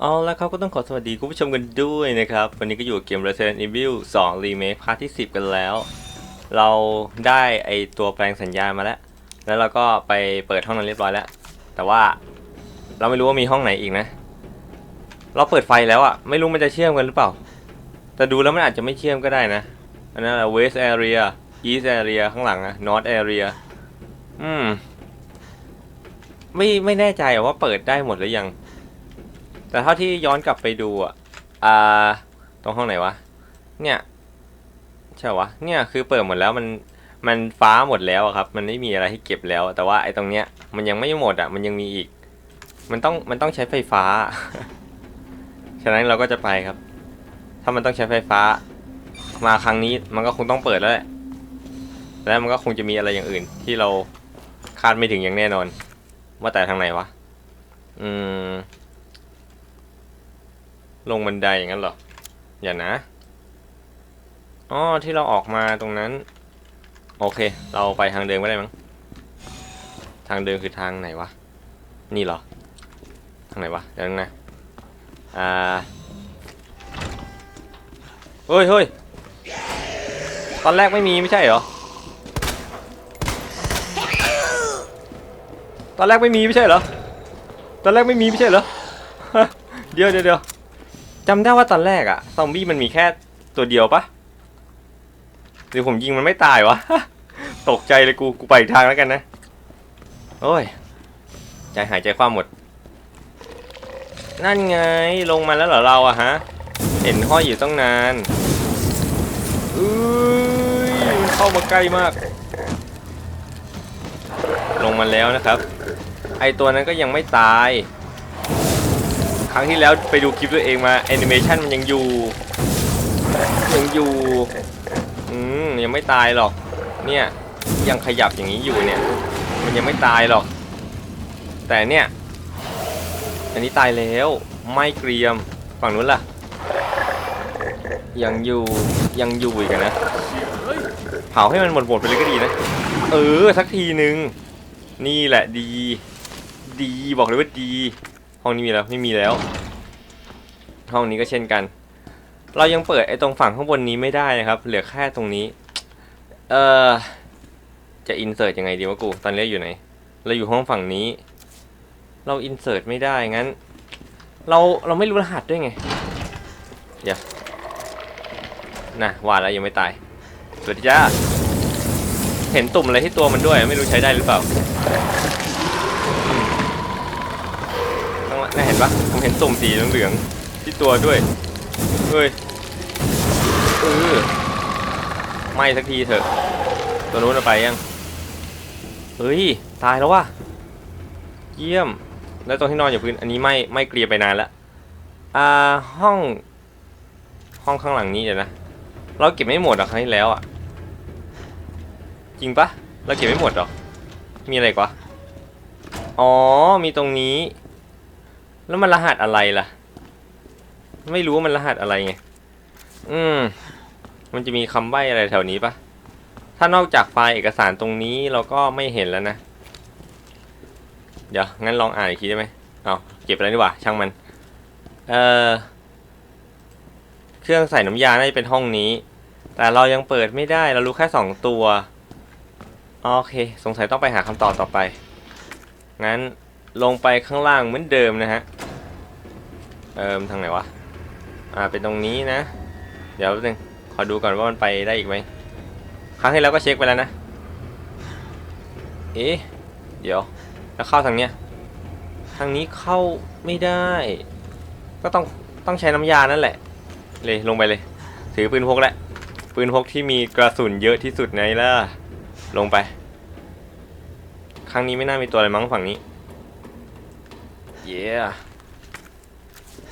เอาแล้วครับก็ต้องขอสวัสดีคุณผู้ชมกันด้วยนะครับ วันนี้ก็อยู่กับเกม Resident Evil 2 Remake พาร์ทที่ 10 กันแล้ว เราได้ไอตัวแปลงสัญญาณมาแล้ว แล้วเราก็ไปเปิดห้องนั้นเรียบร้อยแล้ว แต่ว่าเราไม่รู้ว่ามีห้องไหนอีกนะ เราเปิดไฟแล้วอะไม่รู้มันจะเชื่อมกันหรือเปล่า แต่ดูแล้วมันอาจจะไม่เชื่อมก็ได้นะ อันนั้นอะ West Area East Area ข้างหลังอะ North Area อืม ไม่ไม่แน่ใจว่าเปิดได้หมดหรือยัง แต่เท่าที่ย้อนกลับไปดูอะอ่าตรงห้องไหนวะ เนี่ยใช่วะเนี่ยคือเปิดหมดแล้วมันมันฟ้าหมดแล้วครับ มันไม่มีอะไรให้เก็บแล้ว แต่ว่าไอ้ตรงเนี้ยมันยังไม่หมดอะ มันยังมีอีก มันต้องมันต้องใช้ไฟฟ้า ฉะนั้นเราก็จะไปครับ ถ้ามันต้องใช้ไฟฟ้า มาครั้งนี้มันก็คงต้องเปิดแล้วแหละแล้วมันก็คงจะมีอะไรอย่างอื่น ที่เราคาดไม่ถึงอย่างแน่นอน ว่าแต่ทางไหนวะ อืม ลงบันไดอย่างนั้นเหรอ อย่านะ อ๋อ ที่เราออกมาตรงนั้น โอเค เราไปทางเดิมก็ได้มั้ง ทางเดิมคือทางไหนวะ นี่เหรอ ทางไหนวะ เดี๋ยวนะ อ่า เฮ้ยเฮ้ยตอนแรกไม่มีไม่ใช่เหรอ ตอนแรกไม่มีไม่ใช่เหรอ ตอนแรกไม่มีไม่ใช่เหรอ เดี๋ยวเดี๋ยวเดี๋ยว จำได้ว่าตอนแรกอะซอมบี้มันมีแค่ตัวเดียวปะหรือผมยิงมันไม่ตายวะ ตกใจเลยกูกูไปอีกทางแล้วกันนะ โอ้ย ใจหายใจคว่ำหมด นั่นไงลงมาแล้วเหรอเราอะฮะ เห็นห้อยอยู่ตั้งนานเอ้ยมันเข้ามาใกล้มาก ลงมาแล้วนะครับ ไอตัวนั้นก็ยังไม่ตาย ครั้งที่แล้วไปดูคลิปตัวเองมาแอนิเมชันมันยังอยู่ยังอยู่อืมยังไม่ตายหรอก เนี่ยยังขยับอย่างนี้อยู่เนี่ย มันยังไม่ตายหรอก แต่เนี่ย อันนี้ตายแล้วไม่เกรียมฝั่งนู้นล่ะ ยังอยู่ยังอยู่อีกนะเผาให้มันหมดหมดไปเลยก็ดีนะ เออสักทีนึง นี่แหละดี ดีบอกเลยว่าดี ห้องนี้มีแล้วไม่มีแล้ว ห้องนี้ก็เช่นกัน เรายังเปิดไอ้ตรงฝั่งข้างบนนี้ไม่ได้นะครับ เหลือแค่ตรงนี้ เออจะอินเสิร์ตยังไงดีวะกู ตอนนี้อยู่ไหน เราอยู่ห้องฝั่งนี้ เราอินเสิร์ตไม่ได้งั้น เราเราไม่รู้รหัสด้วยไง เดี๋ยวนะว่าแล้วยังไม่ตายสวัสดีจ้าเห็นตุ่มอะไรที่ตัวมันด้วย ไม่รู้ใช้ได้หรือเปล่า น่าเห็นปะผมเห็นตุ่มสีเหลืองๆที่ตัวด้วย เฮ้ยเออไม่สักทีเถอะ ตัวนู้นไปยัง เฮ้ย ตายแล้วว่ะ เยี่ยม แล้วตรงที่นอนอยู่พื้น อันนี้ไม่ไม่เกลียไปนานแล้วอ่าห้อง ห้องข้างหลังนี้เดี๋ยวนะ เราเก็บไม่หมดหรอครั้งที่แล้วอะ จริงปะเราเก็บไม่หมดหรอ มีอะไรกวะอ๋อ มีตรงนี้ แล้วมันรหัสอะไรล่ะ ไม่รู้ว่ามันรหัสอะไรไง อืม มันจะมีคำใบ้อะไรแถวนี้ปะถ้านอกจากไฟล์เอกสารตรงนี้เราก็ไม่เห็นแล้วนะ เดี๋ยว งั้นลองอ่านอีกทีได้ไหมเอาเก็บไปแล้วดีกว่า ช่างมัน เอ่อ เครื่องใส่น้ำยาน่าจะเป็นห้องนี้ แต่เรายังเปิดไม่ได้ เรารู้แค่สองตัว โอเค สงสัยต้องไปหาคำตอบต่อไป งั้น ลงไปข้างล่างเหมือนเดิมนะฮะ เอิมทางไหนวะ อ่าเป็นตรงนี้นะ เดี๋ยวแป๊บนึงขอดูก่อนว่ามันไปได้อีกไหม ครั้งที่แล้วก็เช็คไปแล้วนะ เอ๊ะ เดี๋ยว แล้วเข้าทางเนี้ย ทางนี้เข้าไม่ได้ ก็ต้องต้องใช้น้ำยานั่นแหละ เลยลงไปเลย ถือปืนพกแหละ ปืนพกที่มีกระสุนเยอะที่สุดไงล่ะ ลงไป ครั้งนี้ไม่น่ามีตัวอะไรมั้งฝั่งนี้ เย้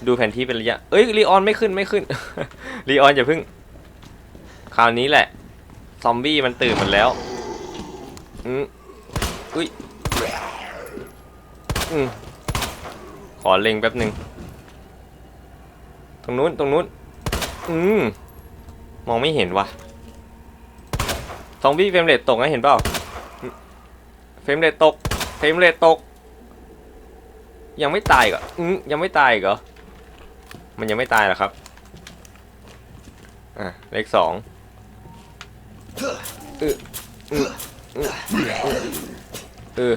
ดูแผนที่เป็นระยะ เอ้ยรีออนไม่ขึ้นไม่ขึ้น รีออนอย่าเพึ่ง คราวนี้แหละ ซอมบี้มันตื่นหมดแล้ว อืมอุ้ย อืมขอเล็งแป๊บหนึ่ง ตรงนู้นตรงนู้น อืมมองไม่เห็นว่ะ ซอมบี้เฟรมเรทตกนะเห็นเปล่า เฟรมเรทตก เฟรมเรทตก ยังไม่ตายกเหรออืมยังไม่ตายกเหรอ มันยังไม่ตายหรอครับ อะ เลขสองเออเออเออเออ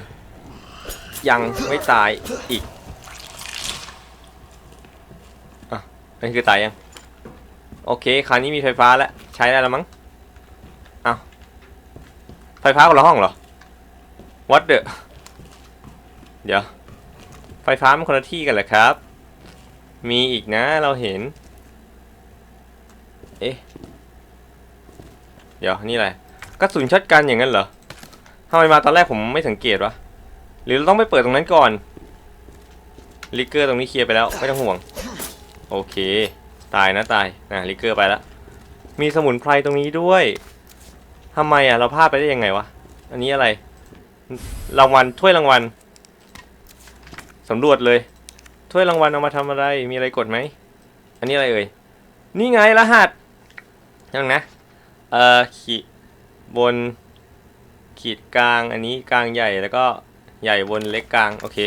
ยังไม่ตายอีก อะนั่นคือตายยัง โอเค คราวนี้มีไฟฟ้าแล้ว ใช้ได้แล้วมั้งเอาไฟฟ้าคนละห้องเหรอ what the เดี๋ยว ไฟฟ้ามันคนละที่กันเหรอครับ มีอีกนะเราเห็น เอ๊ะ เดี๋ยวนี่อะไรกระสุนช็อตกันอย่างนั้นเหรอทำไมมาตอนแรกผมไม่สังเกตวะ หรือเราต้องไปเปิดตรงนั้นก่อน ลิกเกอร์ตรงนี้เคลียร์ไปแล้วไม่ต้องห่วง โอเค ตายนะตายนะลิกเกอร์ไปแล้ว มีสมุนไพรตรงนี้ด้วยทำไมอะเราพลาดไปได้ยังไงวะ อันนี้อะไร รางวัลถ้วยรางวัล สำรวจเลยถ้วยรางวัลเอามาทำอะไร มีอะไรกดไหม อันนี้อะไรเอ่ย นี่ไงรหัสยังนะ เอ่อขีดบน ขีดกลางอันนี้กลางใหญ่แล้วก็ใหญ่บนเล็กกลาง โอเค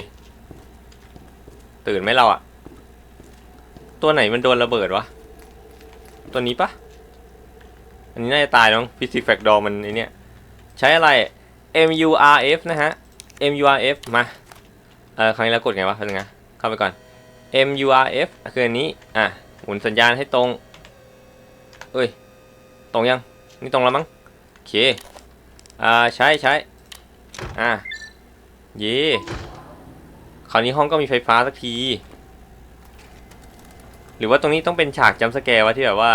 ตื่นไหมเราอะตัวไหนมันโดนระเบิดวะ ตัวนี้ปะอันนี้น่าจะตายน้องฟิสิกแฟกดอมันไอเนี้ยใช้อะไร MURF นะฮะ MURF มา เออครั้งนี้เรากดไงวะเป็นไงเข้าไปก่อน MURF คืออันนี้ อะ หมุนสัญญาณให้ตรง เอ้ย ตรงยัง นี่ตรงแล้วมั้ง โอเค อ่า ใช้ใช้ อะ เย่คราวนี้ห้องก็มีไฟฟ้าสักที หรือว่าตรงนี้ต้องเป็นฉากจัมป์สแกร์วะที่แบบว่า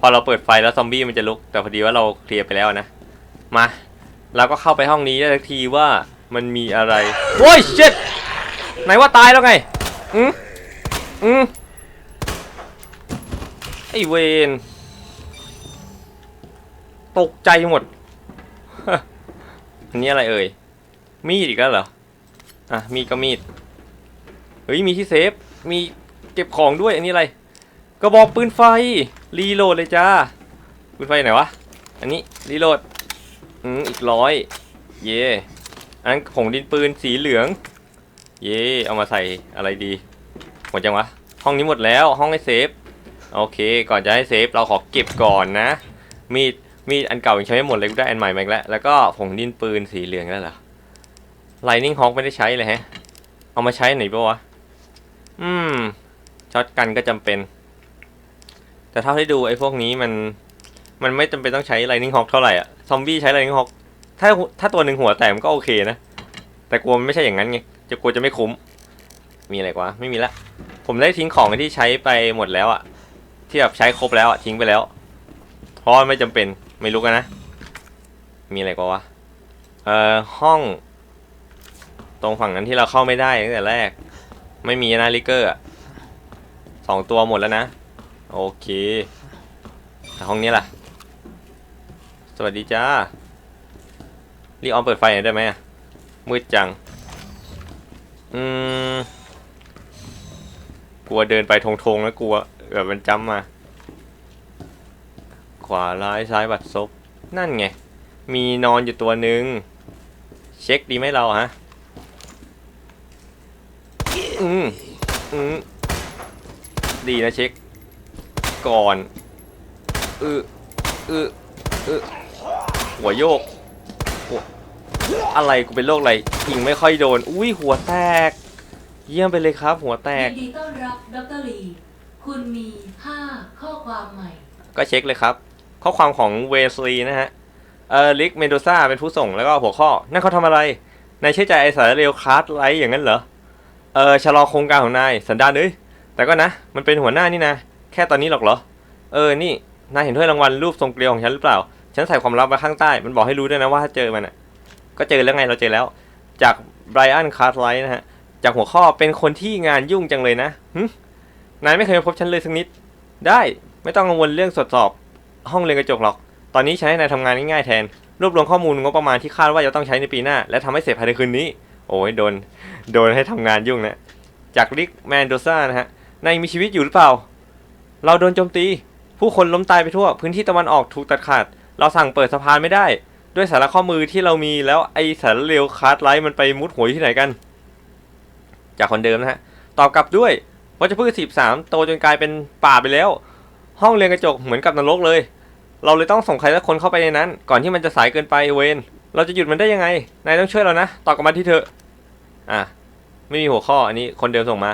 พอเราเปิดไฟแล้วซอมบี้มันจะลุก แต่พอดีว่าเราเคลียร์ไปแล้วนะ มา เราก็เข้าไปห้องนี้ได้สักทีว่ามันมีอะไร โอ้ยเช็ด ไหนว่าตายแล้วไง อืมอืมไอเวนตกใจหมด อันนี้อะไรเอ่ย มีดอีกแล้วเหรอ อะ มีก็มีด เฮ้ย มีที่เซฟ มีเก็บของด้วย อันนี้อะไร กระบอกปืนไฟ รีโหลดเลยจ้า ปืนไฟไหนวะ อันนี้ รีโหลด อืม อีกร้อย เย่อันนั้นผงดินปืนสีเหลือง เย่เอามาใส่อะไรดี หมดยังวะ ห้องนี้หมดแล้วห้องให้เซฟ โอเค ก่อนจะให้เซฟเราขอเก็บก่อนนะ มีด มีดอันเก่ายังใช้ไม่หมดเลยกูได้อันใหม่มาอีกแล้ว แล้วก็ผงดินปืนสีเหลืองแล้วเหรอ Lightning Hawk ไม่ได้ใช้เลยแฮะ เอามาใช้ไหนปะวะ อืม ช็อตกันก็จำเป็น แต่เท่าที่ดูไอ้พวกนี้มัน มันไม่จำเป็นต้องใช้ Lightning Hawk เท่าไหร่อะซอมบี้ใช้ Lightning Hawk ถ้าถ้าตัวหนึ่งหัวแตกมันก็โอเคนะ แต่กลัวมันไม่ใช่อย่างนั้นไง จะกลัวจะไม่คุ้ม มีอะไรกว่าไม่มีละ ผมได้ทิ้งของที่ใช้ไปหมดแล้วอะที่แบบใช้ครบแล้วอะทิ้งไปแล้ว เพราะไม่จำเป็นไม่รู้กันนะ มีอะไรกว่าวะเอ่อห้อง ตรงฝั่งนั้นที่เราเข้าไม่ได้ตั้งแต่แรก ไม่มีนะลิกเกอร์อะสองตัวหมดแล้วนะ โอเคแต่ห้องนี้ล่ะ สวัสดีจ้ารีออนเปิดไฟหน่อยได้ไหมอะมืดจัง อืมกลัวเดินไปทงๆแล้วกลัวแบบมันจำมา ขวาร้ายซ้ายบัดซบ นั่นไง มีนอนอยู่ตัวหนึ่งเช็คดีไหมเราฮะ อืมอืมดีนะเช็ค ก่อน อืออืออือหัวโยก อะไรกูเป็นโรคอะไรยิงไม่ค่อยโดน อุ้ยหัวแตก เยี่ยมไปเลยครับ หัวแตก ยินดีต้อนรับดรลีคุณมี 5 ข้อความใหม่ ก็เช็คเลยครับ ข้อความของเวสลีนะฮะ เออลิกเมนโดซ่าเป็นผู้ส่งแล้วก็หัวข้อ นั่นเขาทำอะไร นายเชื่อใจไอสารเร็วคลาสไลท์อย่างนั้นเหรอ เออชะลอโครงการของนายสันดานเอ้ยแต่ก็นะ มันเป็นหัวหน้านี่นะ แค่ตอนนี้หรอกเหรอ เออ นี่ นายเห็นถ้วยรางวัลรูปทรงเกลียวของฉันหรือเปล่า ฉันใส่ความลับไว้ข้างใต้ มันบอกให้รู้ด้วยนะว่าถ้าเจอมันอะ ก็เจอแล้วไงเราเจอแล้ว จากไบรอันคาร์ไลท์นะฮะ จากหัวข้อเป็นคนที่งานยุ่งจังเลยนะนายไม่เคยพบฉันเลยสักนิด ได้ไม่ต้องกังวลเรื่องตรวจสอบห้องเรียนกระจกหรอก ตอนนี้ใช้ให้นายทำงานง่ายๆแทน รวบรวมข้อมูลงบประมาณที่คาดว่าจะต้องใช้ในปีหน้า และทำให้เสร็จภายในคืนนี้ โอ้ยโดน โดนให้ทำงานยุ่งนะ จากริกแมนโดซ่านะฮะนายมีชีวิตอยู่หรือเปล่า เราโดนโจมตี ผู้คนล้มตายไปทั่ว พื้นที่ตะวันออกถูกตัดขาด เราสั่งเปิดสะพานไม่ได้ ด้วยสาระข้อมือที่เรามีแล้วไอสารเร็วคาร์ดไลท์มันไปมุดหวอยที่ไหนกัน จากคนเดิมนะฮะตอบกลับด้วยวัชพืชสิบสามโตจนกลายเป็นป่าไปแล้ว ห้องเรียนกระจกเหมือนกับนรกเลย เราเลยต้องส่งใครสักคนเข้าไปในนั้น ก่อนที่มันจะสายเกินไปเวนเราจะหยุดมันได้ยังไงนายต้องช่วยเรานะตอบกลับมาที่เธออะไม่มีหัวข้ออันนี้คนเดิมส่งมา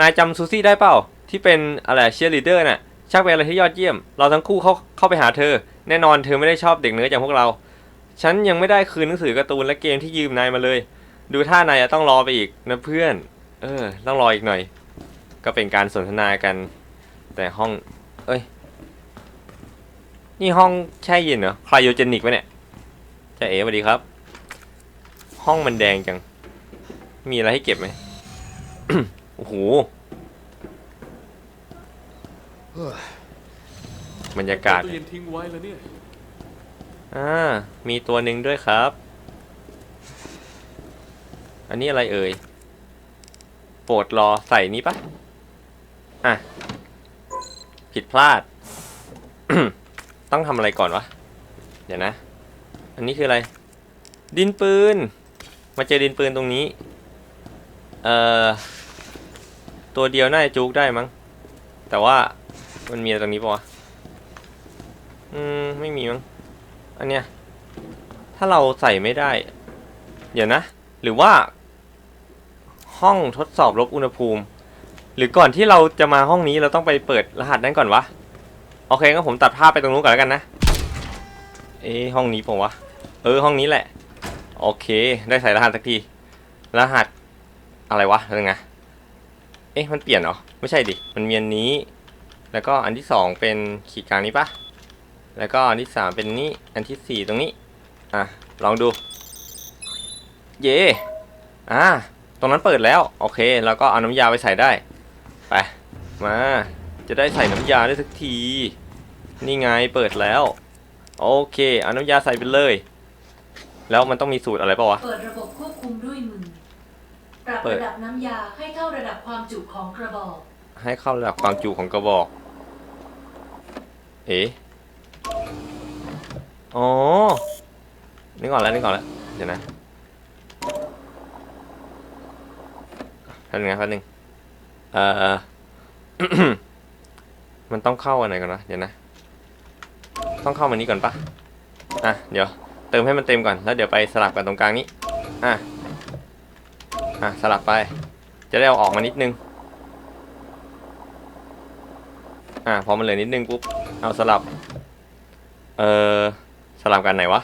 นายจำซูซี่ได้เปล่าที่เป็นอะไรเชียร์ลีดเดอร์น่ะช่างเป็นอะไรที่ยอดเยี่ยม เราทั้งคู่เข้าเข้าไปหาเธอ แน่นอนเธอไม่ได้ชอบเด็กเนื้ออย่างพวกเรา ฉันยังไม่ได้คืนหนังสือการ์ตูนและเกมที่ยืมนายมาเลย ดูท่านายจะต้องรอไปอีกนะเพื่อน เออ ต้องรออีกหน่อย ก็เป็นการสนทนากัน แต่ห้อง เอ้ย นี่ห้องแช่เย็นเหรอคลายโยเจนิกปะเนี่ยจะเอ๋สวัสดีครับ ห้องมันแดงจัง มีอะไรให้เก็บไหมโอ้โหบรรยากาศตู้เย็นทิ้งไว้แล้วเนี่ย อ่า มีตัวหนึ่งด้วยครับ อันนี้อะไรเอ่ย โปรดรอใส่นี้ปะอะ ผิดพลาด ต้องทำอะไรก่อนวะ เดี๋ยวนะ อันนี้คืออะไร ดินปืน มาเจอดินปืนตรงนี้ เอ่อ ตัวเดียวน่าจะจุกได้มั้ง แต่ว่ามันมีอะไรตรงนี้ปะวะ อืม ไม่มีมั้ง อันเนี้ย ถ้าเราใส่ไม่ได้ เดี๋ยวนะ หรือว่า ห้องทดสอบลบอุณหภูมิ หรือก่อนที่เราจะมาห้องนี้เราต้องไปเปิดรหัสนั้นก่อนวะ โอเคงั้นผมตัดภาพไปตรงนู้นก่อนแล้วกันนะ เอห้องนี้ผมวะ เออห้องนี้แหละ โอเค ได้ใส่รหัสสักที รหัสอะไรวะเรื่องไงเอ๊ะมันเปลี่ยนเหรอ ไม่ใช่ดิ มันมีอันนี้ แล้วก็อันที่สองเป็นขีดกลางนี้ปะ แล้วก็อันที่สามเป็นนี้ อันที่สี่ตรงนี้ อะ ลองดู เย่อ่าตรงนั้นเปิดแล้ว โอเค แล้วก็เอาน้ำยาไปใส่ได้ ไป มา จะได้ใส่น้ำยาได้สักที นี่ไง เปิดแล้ว โอเค เอาน้ำยาใส่ไปเลย แล้วมันต้องมีสูตรอะไรเปล่าวะ เปิดระบบควบคุมด้วยมือ ปรับเปิดระดับน้ำยาให้เท่าระดับความจุของกระบอก ให้เข้าระดับความจุของกระบอก เอ๋ อ๋อ นึกออกแล้วนึกออกแล้ว เดี๋ยวนะแป๊บนึงนะแป๊บนึงเอ่อ มันต้องเข้าอันไหนก่อนวะเดี๋ยวนะ ต้องเข้ามานี้ก่อนปะอะ เดี๋ยว เติมให้มันเต็มก่อน แล้วเดี๋ยวไปสลับกันตรงกลางนี้ อะ อะ สลับไป จะได้เอาออกมานิดนึง อะ พอมันเหลือนิดนึงปุ๊บ เอาสลับ เออสลับกันไหนวะ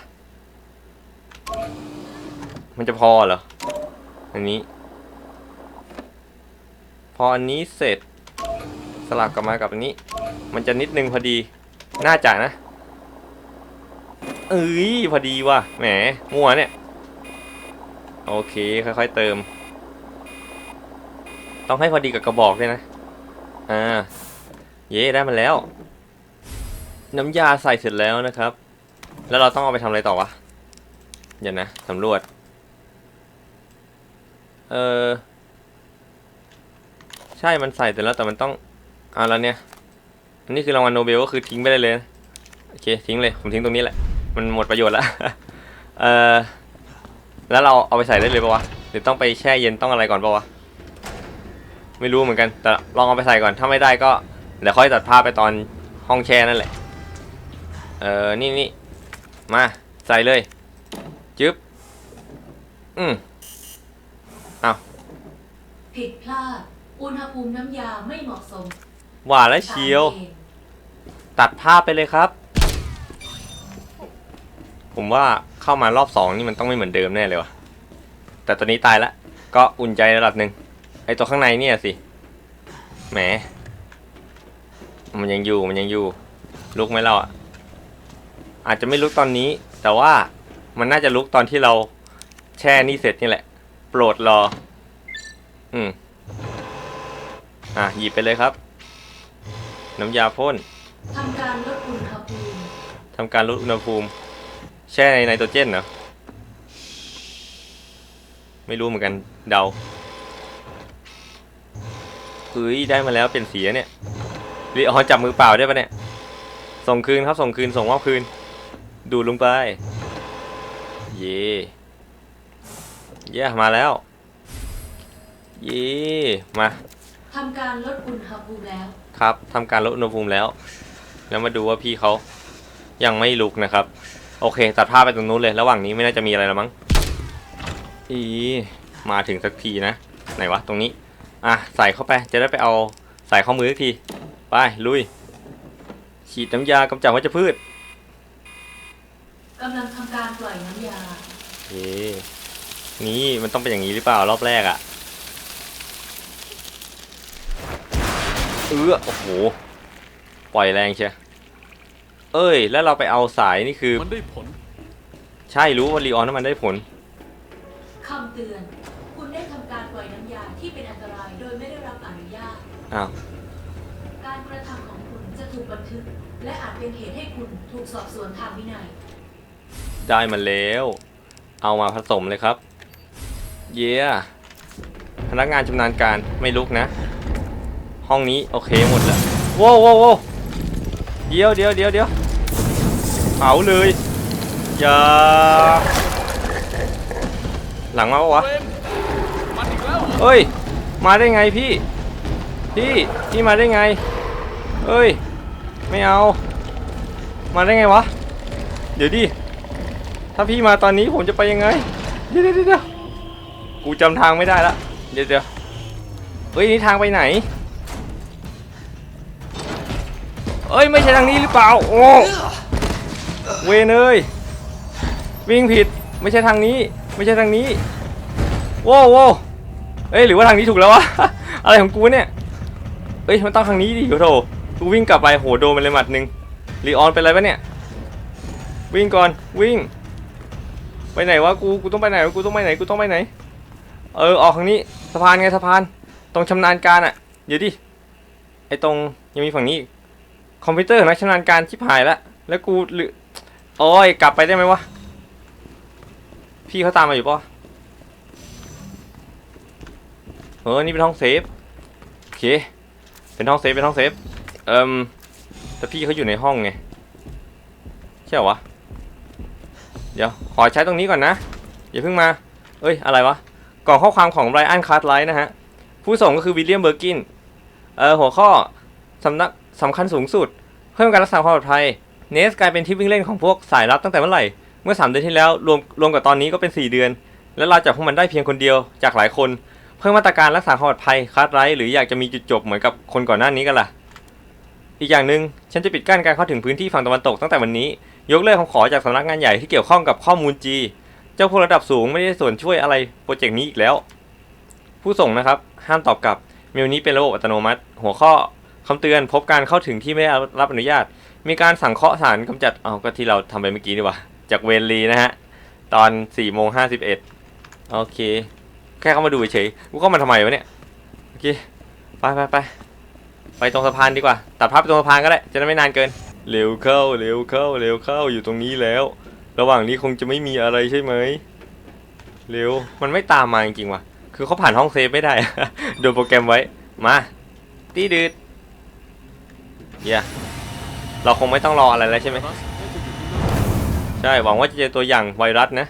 มันจะพอเหรอ อันนี้ พออันนี้เสร็จ สลับกลับมากับอันนี้ มันจะนิดนึงพอดี น่าจะนะ เอ้ยพอดีว่ะ แหม มัวเนี่ย โอเค ค่อยๆเติม ต้องให้พอดีกับกระบอกด้วยนะ อ่า เย้ได้มาแล้ว น้ำยาใส่เสร็จแล้วนะครับ แล้วเราต้องเอาไปทำอะไรต่อวะเดี๋ยวนะสำรวจ เออ ใช่ มันใส่เสร็จแล้วแต่มันต้องอ่าแล้วเนี่ย อันนี้คือรางวัลโนเบลก็คือทิ้งไปได้เลยนะโอเค ทิ้งเลย ผมทิ้งตรงนี้แหละ มันหมดประโยชน์แล้ว เออแล้วเราเอาไปใส่ได้เลยปะวะ หรือต้องไปแช่เย็นต้องอะไรก่อนปะวะ ไม่รู้เหมือนกัน แต่ลองเอาไปใส่ก่อน ถ้าไม่ได้ก็ เดี๋ยวค่อยตัดภาพไปตอนห้องแช่นั่นแหละ เออนี่นี่มา ใส่เลยจึ๊บอืมผิดพลาด อุณหภูมิน้ำยาไม่เหมาะสมหวานและเชียว ตามเกณฑ์ตัดภาพไปเลยครับ ผมว่าเข้ามารอบสองนี่มันต้องไม่เหมือนเดิมแน่เลยวะแต่ตอนนี้ตายละ ก็อุ่นใจระดับหนึ่งไอตัวข้างในเนี่ยสิ แหม มันยังอยู่มันยังอยู่ ลุกไหมเราอะ อาจจะไม่ลุกตอนนี้ แต่ว่ามันน่าจะลุกตอนที่เราแช่นี่เสร็จนี่แหละ โปรดรอ อืม อะ หยิบไปเลยครับ น้ำยาพ่นทำการลดอุณหภูมิทำการลดอุณหภูมิ แช่ในไนโตรเจนเหรอ ไม่รู้เหมือนกันเดาเฮ้ยได้มาแล้วเป็นสีเนี่ยรีออนจับมือเปล่าได้ปะเนี่ย ส่งคืนครับ ส่งคืน ส่งมอบคืน ดูดลงไป เย่เย่มาแล้ว เย่มาททำการลดอุณหภูมิแล้ว ครับทำการลดอุณหภูมิแล้ว แล้วมาดูว่าพี่เขายังไม่ลุกนะครับ โอเค ตัดภาพไปตรงนู้นเลย ระหว่างนี้ไม่น่าจะมีอะไรแล้วมั้งอีมาถึงสักทีนะ ไหนวะ ตรงนี้ อะ ใส่เข้าไป จะได้ไปเอาใส่ข้อมือสักที ไป ลุย ฉีดน้ำยากำจัดวัชพืช กำลังทำการปล่อยน้ำยาโอเคนี่มันต้องเป็นอย่างนี้หรือเปล่ารอบแรกอะ่ะเออโอ้โห ปล่อยแรงเชียเอ้ย แล้วเราไปเอาสายนี่คือ มันได้ผล ใช่รู้ว่ารีออนนั้นมันได้ผล คำเตือน คุณได้ทำการปล่อยน้ำยาที่เป็นอันตรายโดยไม่ได้รับอนุญาต อ้าว การกระทำของคุณจะถูกบันทึก และอาจเป็นเหตุให้คุณถูกสอบสวนทางวินัย ได้มาแล้ว เอามาผสมเลยครับ เย้พนักงานชำนาญการไม่ลุกนะ ห้องนี้โอเคหมดแล้วโว้วโว้วโว้วเดี๋ยวเดี๋ยวเดี๋ยวเดี๋ยวเผาเลยอย่าหลังมาปะวะเวนมันอีกแล้วเหรอเอ้ย มาได้ไงพี่ พี่ พี่มาได้ไง เอ้ย ไม่เอา มาได้ไงวะ เดี๋ยวดิ ถ้าพี่มาตอนนี้ผมจะไปยังไงเดี๋ยวเดี๋ยวเดี๋ยวกูจำทางไม่ได้ละ เดี๋ยวเดี๋ยวเฮ้ยนี่ทางไปไหนเอ้ยไม่ใช่ทางนี้หรือเปล่า โอ้เวนเอ้ยวิ่งผิดไม่ใช่ทางนี้ ไม่ใช่ทางนี้โว้โว้เอ้ยหรือว่าทางนี้ถูกแล้ววะอะไรของกูเนี่ยเอ้ยมันต้องทางนี้ดิโอโถกูวิ่งกลับไปโหโดนไปเลยหมัดหนึ่งรีออนเป็นไรปะเนี่ย วิ่งก่อนวิ่ง ไปไหนวะกูกูต้องไปไหนวะกูต้องไปไหนกูต้องไปไหน เออออกทางนี้สะพานไงสะพานตรงชำนาญการอะเดี๋ยวดิไอตรงยังมีฝั่งนี้คอมพิวเตอร์นักชำนาญการชิบหายแล้วแล้วกูหรือโอ้ยกลับไปได้ไหมวะพี่เขาตามมาอยู่ปะเออนี่เป็นห้องเซฟโอเคเป็นห้องเซฟเป็นห้องเซฟเอ่มแต่พี่เขาอยู่ในห้องไงใช่เหรอวะ เดี๋ยว ขอใช้ตรงนี้ก่อนนะ อย่าเพิ่งมา เอ้ย อะไรวะกล่องข้อความของไรอันคาร์ดไลท์นะฮะ ผู้ส่งก็คือวิลเลียมเบอร์กิน เออหัวข้อสำนักสำคัญสูงสุด เพิ่มการรักษาความปลอดภัย เนสกลายเป็นที่วิ่งเล่นของพวกสายลับตั้งแต่เมื่อไหร่ เมื่อ 3 เดือนที่แล้ว รวมรวมกับตอนนี้ก็เป็น 4 เดือน และเราจับพวกมันได้เพียงคนเดียวจากหลายคน เพิ่มมาตรการรักษาความปลอดภัยคาดไร้หรืออยากจะมีจุดจบเหมือนกับคนก่อนหน้านี้กันล่ะ อีกอย่างหนึ่งฉันจะปิดกั้นการเข้าถึงพื้นที่ฝั่งตะวันตกตั้งแต่วันนี้ ยกเลิกคำขอจากสำนักงานใหญ่ที่เกี่ยวข้องกับข้อมูล G เจ้าพวกระดับสูงไม่ได้ส่วนช่วยอะไรโปรเจกต์นี้อีกแล้ว ผู้ส่งนะครับห้ามตอบกลับ เมลนี้เป็นระบบอัตโนมัติ หัวข้อคำเตือนพบการเข้าถึงที่ไม่ได้รับอนุญาต มีการสั่งเคาะสารกำจัดเอาก็ที่เราทำไปเมื่อกี้ดีกว่าจากเวรลีนะฮะตอน4โมง51โอเค แค่เข้ามาดูเฉยกูเข้ามาทำไมวะเนี่ยโอเคไปไปไปไปตรงสะพานดีกว่า ตัดภาพไปตรงสะพานก็ได้ จะได้ไม่นานเกิน เร็วเข้าเร็วเข้าเร็วเข้าอยู่ตรงนี้แล้ว ระหว่างนี้คงจะไม่มีอะไรใช่ไหมเร็วมันไม่ตามมาจริงๆว่ะ คือเขาผ่านห้องเซฟไม่ได้ โดนโปรแกรมไว้ มาตีดืดเฮียเราคงไม่ต้องรออะไรแล้วใช่ไหมใช่หวังว่าจะเจอตัวอย่างไวรัสนะ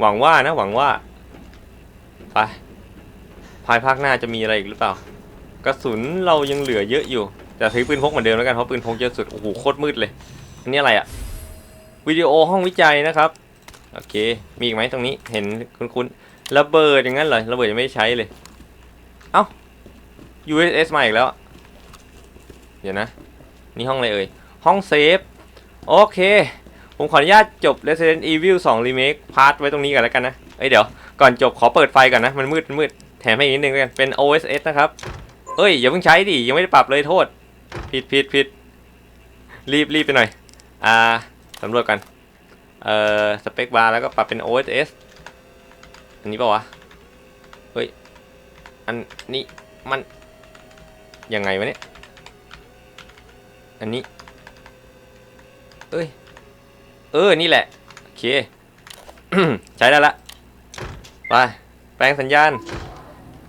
หวังว่านะหวังว่าไปภายภาคหน้าจะมีอะไรอีกหรือเปล่า กระสุนเรายังเหลือเยอะอยู่ แต่ถือปืนพกเหมือนเดิมแล้วกันเพราะปืนพกเยอะสุดโอ้โหโคตรมืดเลยอันนี้อะไรอะวิดีโอห้องวิจัยนะครับโอเคมีอีกไหมตรงนี้เห็นคุ้นๆระเบิดอย่างนั้นเหรอระเบิดยังไม่ใช้เลยเอ้า USS มาอีกแล้ว เดี๋ยวนะ นี่ห้องอะไรเอ่ย ห้องเซฟ โอเค ผมขออนุญาตจบ Resident Evil 2 Remake พาร์ทไว้ตรงนี้กันแล้วกันนะ เอ้ยเดี๋ยว ก่อนจบขอเปิดไฟก่อนนะ มันมืดมันมืด แถมให้อีกนิดนึงกัน เป็น OSS นะครับ เอ้ยอย่าเพิ่งใช้ดิ ยังไม่ได้ปรับเลยโทษ ผิดผิดผิดรีบรีบไปหน่อย อ่าสำรวจกัน เอ่อ สเปคบาร์แล้วก็ปรับเป็น OSS อันนี้ป่าวะ เฮ้ย อันนี้มัน ยังไงวะเนี่ย อันนี้ เอ้ย เออ นี่แหละ โอเค ใช้ได้ละ ไป แปลงสัญญาณ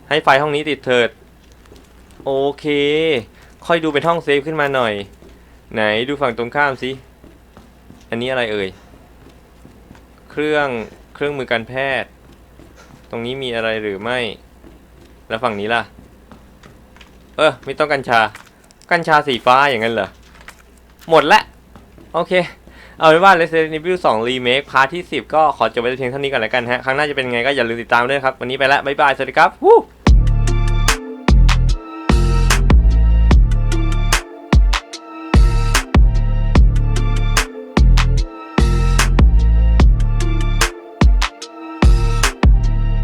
ให้ไฟห้องนี้ติดเถิด โอเค ค่อยดูเป็นห้องเซฟขึ้นมาหน่อย ไหนดูฝั่งตรงข้ามสิ อันนี้อะไรเอ่ย เครื่องเครื่องมือการแพทย์ ตรงนี้มีอะไรหรือไม่ แล้วฝั่งนี้ล่ะ เออไม่ต้องกัญชา กัญชาสีฟ้าอย่างนั้นเหรอ หมดละ โอเค เอาเป็นว่า Resident Evil 2 Remake พาร์ทที่ 10 ก็ขอจบไปแต่เพียงเท่านี้ก่อนแล้วกันฮะ ครั้งหน้าจะเป็นไงก็อย่าลืมติดตามด้วยครับ วันนี้ไปละบ๊ายบาย สวัสดีครับวู้